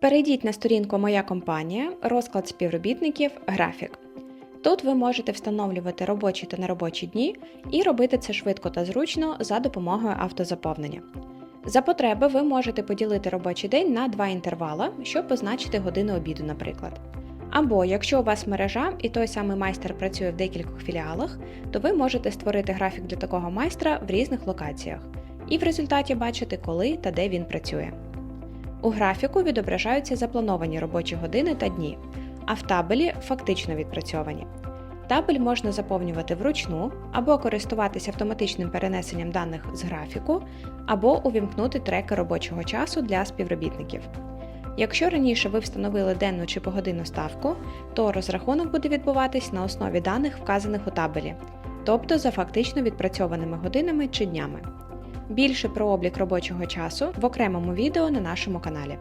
Перейдіть на сторінку Моя компанія, розклад співробітників, графік. Тут ви можете встановлювати робочі та неробочі дні і робити це швидко та зручно за допомогою автозаповнення. За потреби ви можете поділити робочий день на два інтервала, щоб позначити години обіду, наприклад. Або якщо у вас мережа і той самий майстер працює в декількох філіалах, то ви можете створити графік для такого майстра в різних локаціях і в результаті бачити, коли та де він працює. У графіку відображаються заплановані робочі години та дні, а в табелі фактично відпрацьовані. Табель можна заповнювати вручну або користуватися автоматичним перенесенням даних з графіку, або увімкнути треки робочого часу для співробітників. Якщо раніше ви встановили денну чи погодинну ставку, то розрахунок буде відбуватись на основі даних, вказаних у табелі, тобто за фактично відпрацьованими годинами чи днями. Більше про облік робочого часу в окремому відео на нашому каналі.